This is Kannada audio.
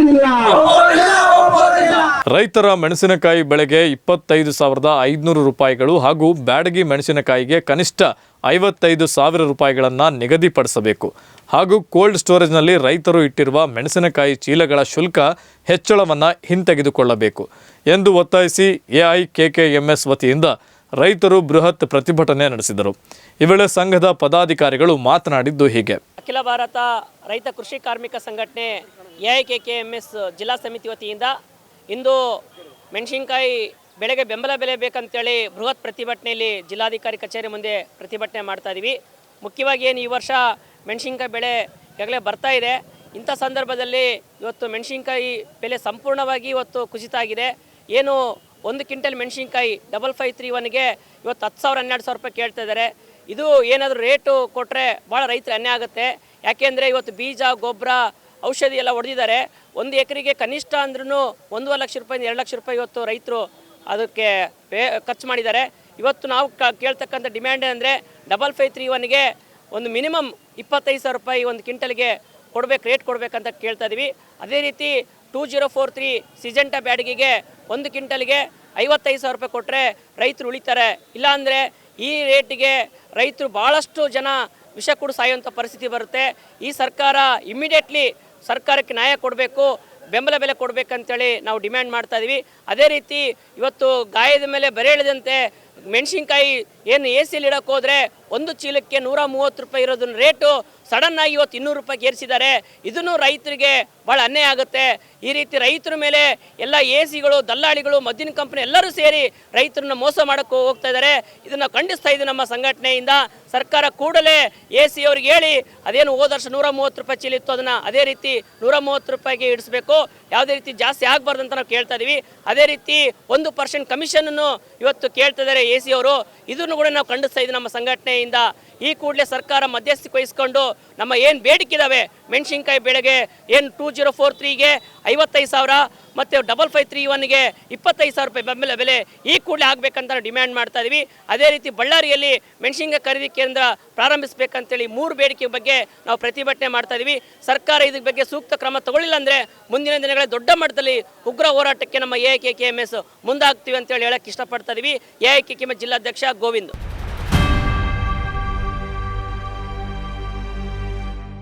ಒಪ್ಪೋದಿಲ್ಲ ರೈತರ ಮೆಣಸಿನಕಾಯಿ ಬೆಳೆಗೆ ಇಪ್ಪತ್ತೈದು ಸಾವಿರದ ಐದುನೂರು ರೂಪಾಯಿಗಳು ಹಾಗೂ ಬ್ಯಾಡಗಿ ಮೆಣಸಿನಕಾಯಿಗೆ ಕನಿಷ್ಠ ಐವತ್ತೈದು ಸಾವಿರ ರೂಪಾಯಿಗಳನ್ನು ನಿಗದಿಪಡಿಸಬೇಕು. ಹಾಗೂ ಕೋಲ್ಡ್ ಸ್ಟೋರೇಜ್ನಲ್ಲಿ ರೈತರು ಇಟ್ಟಿರುವ ಮೆಣಸಿನಕಾಯಿ ಚೀಲಗಳ ಶುಲ್ಕ ಹೆಚ್ಚಳವನ್ನು ಹಿಂತೆಗೆದುಕೊಳ್ಳಬೇಕು ಎಂದು ಒತ್ತಾಯಿಸಿ ಎಐಕೆಕೆಎಂಎಸ್ ವತಿಯಿಂದ ರೈತರು ಬೃಹತ್ ಪ್ರತಿಭಟನೆ ನಡೆಸಿದರು. ಈ ವೇಳೆ ಸಂಘದ ಪದಾಧಿಕಾರಿಗಳು ಮಾತನಾಡಿದ್ದು ಹೀಗೆ. ಅಖಿಲ ಭಾರತ ರೈತ ಕೃಷಿ ಕಾರ್ಮಿಕ ಸಂಘಟನೆ A I K K M S ಜಿಲ್ಲಾ ಸಮಿತಿ ವತಿಯಿಂದ ಇಂದು ಮೆಣಸಿನ್ಕಾಯಿ ಬೆಳೆಗೆ ಬೆಂಬಲ ಬೆಲೆ ಬೇಕಂತೇಳಿ ಬೃಹತ್ ಪ್ರತಿಭಟನೆಯಲ್ಲಿ ಜಿಲ್ಲಾಧಿಕಾರಿ ಕಚೇರಿ ಮುಂದೆ ಪ್ರತಿಭಟನೆ ಮಾಡ್ತಾ ಇದ್ದೀವಿ ಮುಖ್ಯವಾಗಿ ಏನು ಈ ವರ್ಷ ಮೆಣಸಿನ್ಕಾಯಿ ಬೆಳೆ ಈಗಾಗಲೇ ಬರ್ತಾ ಇದೆ. ಇಂಥ ಸಂದರ್ಭದಲ್ಲಿ ಇವತ್ತು ಮೆಣಸಿನ್ಕಾಯಿ ಬೆಲೆ ಸಂಪೂರ್ಣವಾಗಿ ಇವತ್ತು ಕುಸಿತ ಆಗಿದೆ. ಏನು ಒಂದು ಕ್ವಿಂಟಲ್ ಮೆಣಸಿನ್ಕಾಯಿ ಡಬಲ್ ಫೈವ್ ತ್ರೀ ಒನ್ಗೆ ಇವತ್ತು ಹತ್ತು ಸಾವಿರ ಹನ್ನೆರಡು ಸಾವಿರ ರೂಪಾಯಿ ಕೇಳ್ತಾ ಇದ್ದಾರೆ. ಇದು ಏನಾದರೂ ರೇಟು ಕೊಟ್ಟರೆ ಭಾಳ ರೈತರು ಅನ್ಯ ಆಗುತ್ತೆ. ಯಾಕೆಂದರೆ ಇವತ್ತು ಬೀಜ, ಗೊಬ್ಬರ ಔಷಧಿ ಎಲ್ಲ ಹೊಡೆದಿದ್ದಾರೆ. ಒಂದು ಎಕರೆಗೆ ಕನಿಷ್ಠ ಅಂದ್ರೂ ಒಂದೂವರೆ ಲಕ್ಷ ರೂಪಾಯಿಂದ ಎರಡು ಲಕ್ಷ ರೂಪಾಯಿ ಇವತ್ತು ರೈತರು ಅದಕ್ಕೆ ಪೇ ಖರ್ಚು ಮಾಡಿದ್ದಾರೆ. ಇವತ್ತು ನಾವು ಕ ಕೇಳ್ತಕ್ಕಂಥ ಡಿಮ್ಯಾಂಡ್ ಅಂದರೆ ಡಬಲ್ ಫೈವ್ ತ್ರೀ ಒನ್ಗೆ ಒಂದು ಮಿನಿಮಮ್ ಇಪ್ಪತ್ತೈದು ಸಾವಿರ ರೂಪಾಯಿ ಒಂದು ಕ್ವಿಂಟಲ್ಗೆ ಕೊಡ್ಬೇಕು, ರೇಟ್ ಕೊಡಬೇಕಂತ ಕೇಳ್ತಾ ಇದ್ದೀವಿ ಅದೇ ರೀತಿ two zero four three Syngenta ಬ್ಯಾಡಗಿಗೆ ಒಂದು ಕ್ವಿಂಟಲ್ಗೆ ಐವತ್ತೈದು ಸಾವಿರ ರೂಪಾಯಿ ಕೊಟ್ಟರೆ ರೈತರು ಉಳಿತಾರೆ. ಇಲ್ಲಾಂದರೆ ಈ ರೇಟಿಗೆ ರೈತರು ಭಾಳಷ್ಟು ಜನ ವಿಷ ಕೂಡ ಸಾಯುವಂಥ ಪರಿಸ್ಥಿತಿ ಬರುತ್ತೆ. ಈ ಸರ್ಕಾರ ಇಮಿಡಿಯೇಟ್ಲಿ ಸರ್ಕಾರಕ್ಕೆ ನ್ಯಾಯ ಕೊಡಬೇಕು, ಬೆಂಬಲ ಬೆಲೆ ಕೊಡಬೇಕಂತೇಳಿ ನಾವು ಡಿಮ್ಯಾಂಡ್ ಮಾಡ್ತಾ ಇದ್ದೀವಿ ಅದೇ ರೀತಿ ಇವತ್ತು ಗಾಯದ ಮೇಲೆ ಬರೆ ಎಳೆದಂತೆ ಮೆಣಸಿನ್ಕಾಯಿ ಏನು ಎ ಸಿಲಿ ಇಡಕ್ಕೆ ಹೋದರೆ ಒಂದು ಚೀಲಕ್ಕೆ ನೂರ ಮೂವತ್ತು ರೂಪಾಯಿ ಇರೋದನ್ನ ರೇಟು ಸಡನ್ ಆಗಿ ಇವತ್ತು ಇನ್ನೂರು ರೂಪಾಯಿಗೆ ಏರಿಸಿದ್ದಾರೆ. ಇದನ್ನು ರೈತರಿಗೆ ಭಾಳ ಅನ್ಯಾಯ ಆಗುತ್ತೆ. ಈ ರೀತಿ ರೈತರ ಮೇಲೆ ಎಲ್ಲ ಎ ಸಿಗಳು ದಲ್ಲಾಳಿಗಳು, ಮದ್ದಿನ ಕಂಪನಿ ಎಲ್ಲರೂ ಸೇರಿ ರೈತರನ್ನ ಮೋಸ ಮಾಡಕ್ಕೆ ಹೋಗ್ತಾ ಇದ್ದಾರೆ. ಇದನ್ನು ಖಂಡಿಸ್ತಾ ಇದ್ದೀವಿ ನಮ್ಮ ಸಂಘಟನೆಯಿಂದ. ಸರ್ಕಾರ ಕೂಡಲೇ ಎ ಸಿ ಅವ್ರಿಗೆ ಹೇಳಿ, ಅದೇನು ಹೋದ ವರ್ಷ ನೂರ ಮೂವತ್ತು ರೂಪಾಯಿ ಚೀಲ ಇತ್ತು, ಅದನ್ನು ಅದೇ ರೀತಿ ನೂರ ಮೂವತ್ತು ರೂಪಾಯಿಗೆ ಇಡಿಸ್ಬೇಕು. ಯಾವುದೇ ರೀತಿ ಜಾಸ್ತಿ ಆಗಬಾರ್ದು ಅಂತ ನಾವು ಕೇಳ್ತಾ ಇದೀವಿ. ಅದೇ ರೀತಿ ಒಂದು ಪರ್ಸೆಂಟ್ ಕಮಿಷನನ್ನು ಇವತ್ತು ಕೇಳ್ತಾ ಇದ್ದಾರೆ. ಎ ಸಿ ಅವರು ಇದನ್ನು ಕೂಡ ನಾವು ಖಂಡಿಸ್ತಾ ಇದ್ದೀವಿ ನಮ್ಮ ಸಂಘಟನೆಯಿಂದ. ಈ ಕೂಡಲೇ ಸರ್ಕಾರ ಮಧ್ಯಸ್ಥಿಕೆ ವಹಿಸ್ಕೊಂಡು ನಮ್ಮ ಏನು ಬೇಡಿಕೆ ಇದಾವೆ ಮೆಣಸಿನ್ಕಾಯಿ ಬೆಳೆಗೆ ಏನು ಟೂ ಜೀರೋ ಫೋರ್ ತ್ರೀಗೆ ಐವತ್ತೈದು ಸಾವಿರ, ಮತ್ತು ಡಬಲ್ ಫೈವ್ ತ್ರೀ ಒನ್ಗೆ ಇಪ್ಪತ್ತೈದು ಸಾವಿರ ರೂಪಾಯಿ ಬೆಂಬಲ ಬೆಲೆ ಈ ಕೂಡಲೇ ಆಗಬೇಕಂತ ಡಿಮ್ಯಾಂಡ್ ಮಾಡ್ತಾ ಇದ್ದೀವಿ ಅದೇ ರೀತಿ ಬಳ್ಳಾರಿಯಲ್ಲಿ ಮೆಣಸಿನ್ಕಾಯಿ ಖರೀದಿ ಕೇಂದ್ರ ಪ್ರಾರಂಭಿಸಬೇಕಂತೇಳಿ ಮೂರು ಬೇಡಿಕೆ ಬಗ್ಗೆ ನಾವು ಪ್ರತಿಭಟನೆ ಮಾಡ್ತಾ ಇದ್ದೀವಿ ಸರ್ಕಾರ ಇದ್ರ ಬಗ್ಗೆ ಸೂಕ್ತ ಕ್ರಮ ತಗೊಳ್ಳಿಲ್ಲ ಅಂದರೆ ಮುಂದಿನ ದಿನಗಳಲ್ಲಿ ದೊಡ್ಡ ಮಟ್ಟದಲ್ಲಿ ಉಗ್ರ ಹೋರಾಟಕ್ಕೆ ನಮ್ಮ A K K M S ಮುಂದಾಗ್ತೀವಿ ಅಂತೇಳಿ ಹೇಳಕ್ಕೆ ಇಷ್ಟಪಡ್ತಾ ಇದ್ದೀವಿ ಎ ಕೆ ಕೆ ಎಂ ಜಿಲ್ಲಾಧ್ಯಕ್ಷ ಗೋವಿಂದ್.